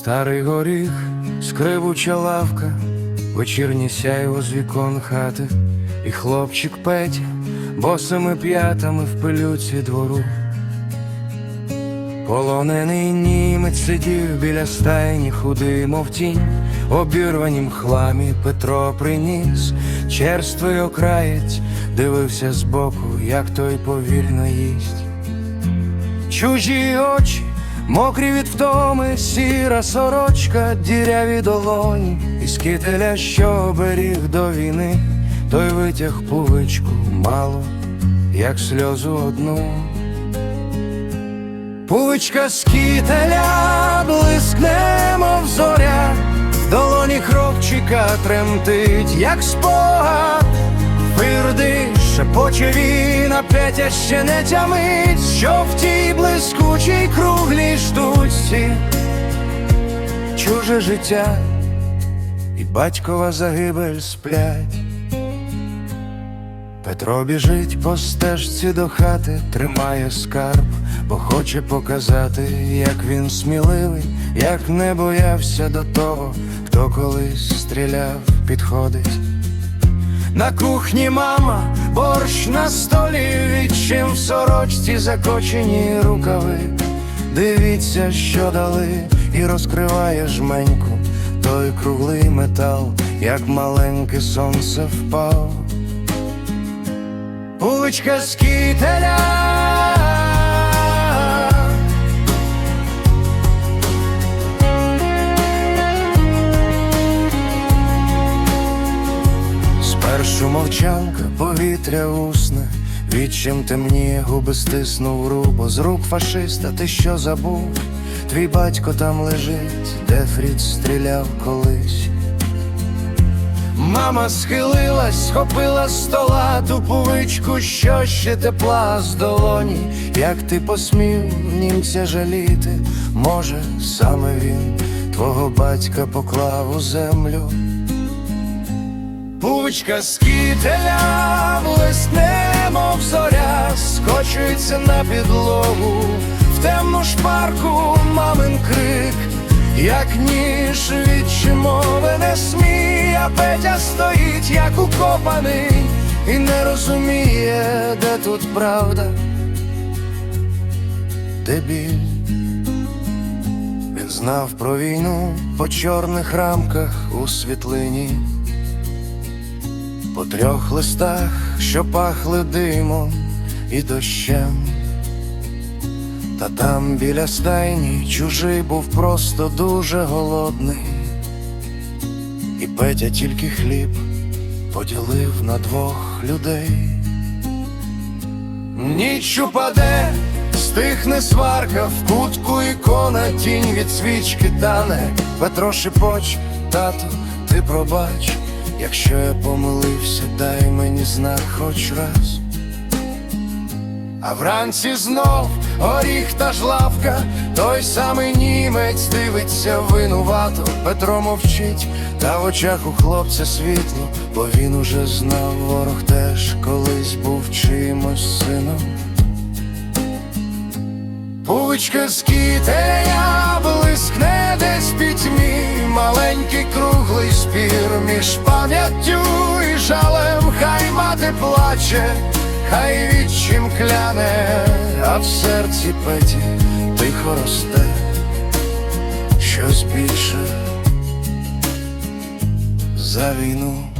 Старий горіх, скрипуча лавка, вечірнє сяйво з вікон хати, і хлопчик Петя босими п'ятами в пилюці двору. Полонений німець сидів біля стайні, худий, мов тінь, обірванім хламі Петро приніс, черствий окраєць, дивився збоку, як той повільно їсть. Чужі очі, мокрі від втоми, сіра сорочка, діряві долоні, і скителя, що оберіг до війни, той витяг пувичку мало, як сльозу одну. Пувичка скителя блискне, мов зоря, в долоні хлопчика тремтить, як спогад. Вирди, шепоче він, а Петя ще не тямить, що в тій блискучій круглій штучці чуже життя і батькова загибель сплять. Петро біжить по стежці до хати, тримає скарб, бо хоче показати, як він сміливий, як не боявся до того, хто колись стріляв, підходить. На кухні мама, борщ на столі, відчим в сорочці закочені рукави. Дивіться, що дали, і розкриває жменьку, той круглий метал, як маленьке сонце впав. Пучка з Спершу мовчанка, повітря усне, відчим темніє, губи стиснув рубо з рук фашиста, ти що забув? Твій батько там лежить, де Фрід стріляв колись. Мама схилилась, схопила стола ту пувичку, що ще тепла з долоні. Як ти посмів німця жаліти, може, саме він твого батька поклав у землю. Пучка з кителя блисне, мов зоря, скочується на підлогу, в темну шпарку мамин крик, як ніж відчимови не сміє, Петя стоїть, як укопаний, і не розуміє, де тут правда, де біль. Він знав про війну по чорних рамках у світлині по трьох листах, що пахли димом і дощем. Та там біля стайні чужий був просто дуже голодний, і Петя тільки хліб поділив на двох людей. Ніч упаде, стихне сварка, в кутку ікона, тінь від свічки тане, Петро шепоч, тату, ти пробач. Якщо я помилився, дай мені знак хоч раз. А вранці знов горіх та жлавка, той самий німець дивиться винувато, Петро мовчить, та в очах у хлопця світло, бо він уже знав, ворог теж колись був чимось сином. Пучка з кітея блискне десь пітьмі, маленький круглий спір між пам'яттю і жалем, хай мати плаче, хай відчим кляне, а в серці петі тихо росте щось більше за війну.